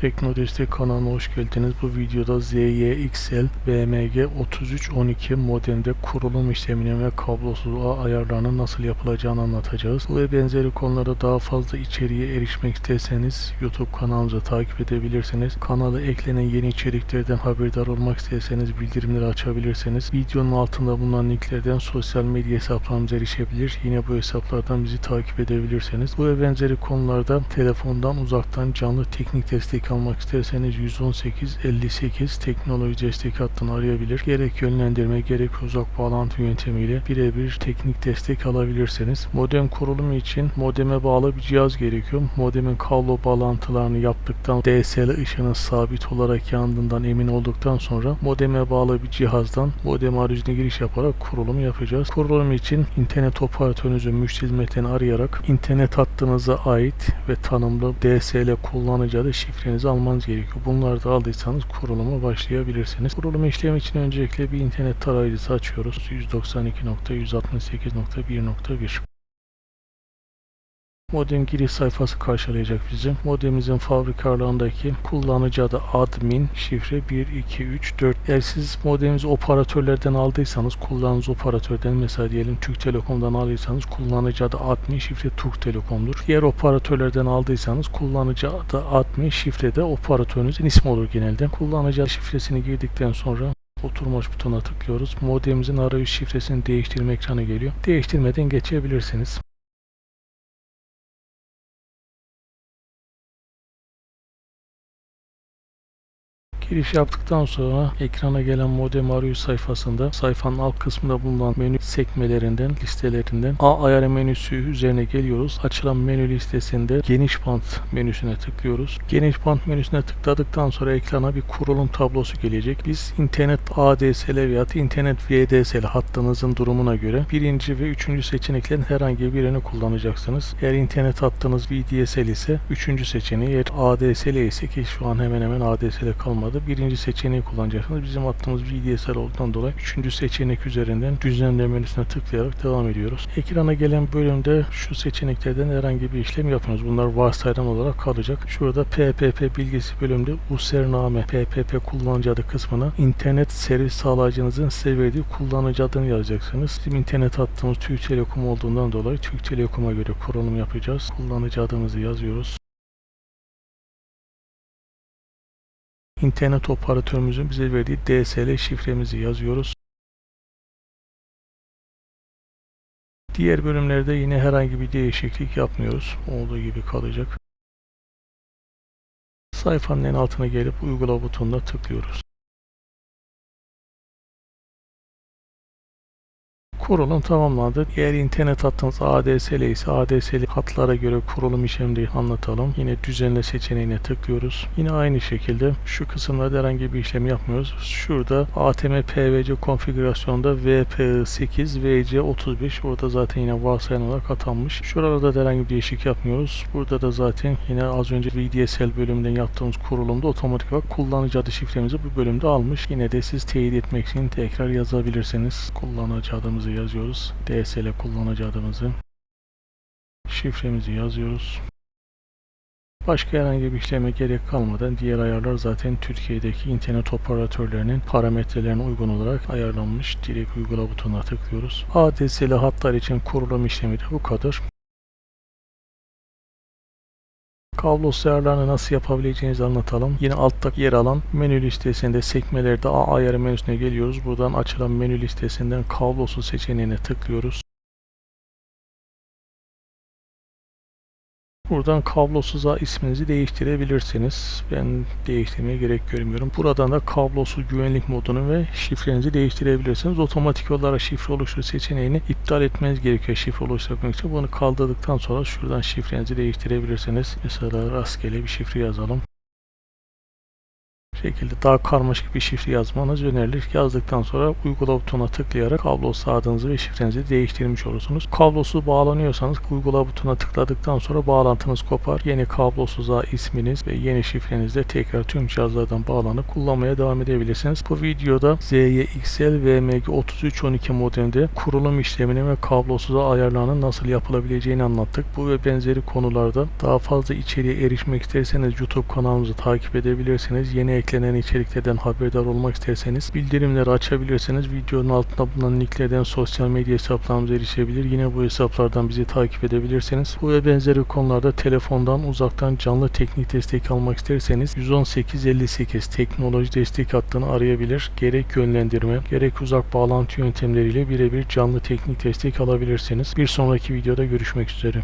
Tekno kanalına hoş geldiniz. Bu videoda ZYXL BMG 3312 modemde kurulum işlemini ve kablosuz ayarlarının nasıl yapılacağını anlatacağız. Bu ve benzeri konularda daha fazla içeriğe erişmek isterseniz YouTube kanalımızı takip edebilirsiniz. Kanala eklenen yeni içeriklerden haberdar olmak isterseniz bildirimleri açabilirsiniz. Videonun altında bulunan linklerden sosyal medya hesaplarımıza erişebilir. Yine bu hesaplardan bizi takip edebilirsiniz. Bu ve benzeri konularda telefondan uzaktan canlı teknik destek almak isterseniz 118 58 teknoloji destek hattını arayabilir. Gerek yönlendirme gerek uzak bağlantı yöntemiyle birebir teknik destek alabilirsiniz. Modem kurulumu için modeme bağlı bir cihaz gerekiyor. Modemin kablo bağlantılarını yaptıktan DSL ışının sabit olarak yandığından emin olduktan sonra modeme bağlı bir cihazdan modem arayüzüne giriş yaparak kurulum yapacağız. Kurulum için internet operatörünüzün müşteri hizmetlerini arayarak internet hattınıza ait ve tanımlı DSL kullanıcı adı şifrenizi almanız gerekiyor. Bunları da aldıysanız kuruluma başlayabilirsiniz. Kurulum işlemi için öncelikle bir internet tarayıcısı açıyoruz. 192.168.1.1 Modem giriş sayfası karşılayacak bizi. Modemimizin fabrikalarındaki kullanıcı adı admin, şifre 1234. Eğer siz modeminizi operatörlerden aldıysanız kullandığınız operatörden mesela diyelim Türk Telekom'dan aldıysanız kullanıcı adı admin, şifre Türk Telekom'dur. Diğer operatörlerden aldıysanız kullanıcı adı admin, şifre de operatörünüzün ismi olur genelde. Kullanıcı şifresini girdikten sonra oturmuş butona tıklıyoruz. Modemimizin arayüz şifresini değiştirme ekranı geliyor. Değiştirmeden geçebilirsiniz. Giriş yaptıktan sonra ekrana gelen modem arayüz sayfasında sayfanın alt kısmında bulunan menü sekmelerinden, listelerinden A ayarı menüsü üzerine geliyoruz. Açılan menü listesinde geniş bant menüsüne tıklıyoruz. Geniş bant menüsüne tıkladıktan sonra ekrana bir kurulum tablosu gelecek. Biz internet ADSL veya internet VDSL hattınızın durumuna göre birinci ve üçüncü seçeneklerin herhangi birini kullanacaksınız. Eğer internet hattınız VDSL ise üçüncü seçeneği, eğer ADSL ise ki şu an hemen hemen ADSL kalmadı birinci seçeneği kullanacaksınız. Bizim hattımız VDSL olduğundan dolayı üçüncü seçenek üzerinden menüsüne tıklayarak devam ediyoruz. Ekrana gelen bölümde şu seçeneklerden herhangi bir işlem yapıyoruz. Bunlar varsayılan olarak kalacak. Şurada PPP bilgisi bölümünde username PPP kullanıcı adı kısmına internet servis sağlayıcınızın size verdiği kullanıcı adını yazacaksınız. Bizim internet hattımız Türk Telekom olduğundan dolayı Türk Telekom'a göre kurulum yapacağız. Kullanıcı adımızı yazıyoruz. İnternet operatörümüzün bize verdiği DSL şifremizi yazıyoruz. Diğer bölümlerde yine herhangi bir değişiklik yapmıyoruz. Olduğu gibi kalacak. Sayfanın en altına gelip uygula butonuna tıklıyoruz. Kurulum tamamlandı. Eğer internet hattınız ADSL ise ADSL hatlara göre kurulum işlemini anlatalım. Yine düzenle seçeneğine tıklıyoruz. Yine aynı şekilde şu kısımlarda herhangi bir işlem yapmıyoruz. Şurada ATM PVC konfigürasyonda VP8 VC35 orada zaten yine varsayılan olarak atanmış. Şuralarda da herhangi bir değişik yapmıyoruz. Burada da zaten yine az önce VDSL bölümünden yaptığımız kurulumda otomatik olarak kullanıcı adı şifremizi bu bölümde almış. Yine de siz teyit etmek için tekrar yazabilirsiniz. Kullanıcı adımızı yazıyoruz. DSL kullanıcı adımızı. Şifremizi yazıyoruz. Başka herhangi bir işleme gerek kalmadan diğer ayarlar zaten Türkiye'deki internet operatörlerinin parametrelerine uygun olarak ayarlanmış. Direkt uygula butonuna tıklıyoruz. ADSL hatlar için kurulum işlemi de bu kadar. Kablosuz ayarlarını nasıl yapabileceğinizi anlatalım. Yine altta yer alan menü listesinde sekmelerde A ayarı menüsüne geliyoruz. Buradan açılan menü listesinden kablosuz seçeneğine tıklıyoruz. Buradan kablosuz ağ isminizi değiştirebilirsiniz. Ben değiştirmeye gerek görmüyorum. Buradan da kablosuz güvenlik modunu ve şifrenizi değiştirebilirsiniz. Otomatik olarak şifre oluştur seçeneğini iptal etmeniz gerekiyor şifre oluşturmak için. Bunu kaldırdıktan sonra şuradan şifrenizi değiştirebilirsiniz. Mesela rastgele bir şifre yazalım. Şekilde daha karmaşık bir şifre yazmanız önerilir. Yazdıktan sonra uygula butonuna tıklayarak kablosuz adınızı ve şifrenizi değiştirmiş olursunuz. Kablosuz bağlanıyorsanız uygula butonuna tıkladıktan sonra bağlantınız kopar. Yeni kablosuz ağ isminiz ve yeni şifrenizle tekrar tüm cihazlardan bağlanıp kullanmaya devam edebilirsiniz. Bu videoda ZYXL VMG3312 modemde kurulum işlemini ve kablosuz ağ ayarlarının nasıl yapılabileceğini anlattık. Bu ve benzeri konularda daha fazla içeriğe erişmek isterseniz YouTube kanalımızı takip edebilirsiniz. Yeni eklenen içeriklerden haberdar olmak isterseniz bildirimleri açabilirsiniz. Videonun altında bulunan linklerden sosyal medya hesaplarımıza erişebilir. Yine bu hesaplardan bizi takip edebilirsiniz. Bu ve benzeri konularda telefondan uzaktan canlı teknik destek almak isterseniz 11858 teknoloji destek hattını arayabilir. Gerek yönlendirme gerek uzak bağlantı yöntemleriyle birebir canlı teknik destek alabilirsiniz. Bir sonraki videoda görüşmek üzere.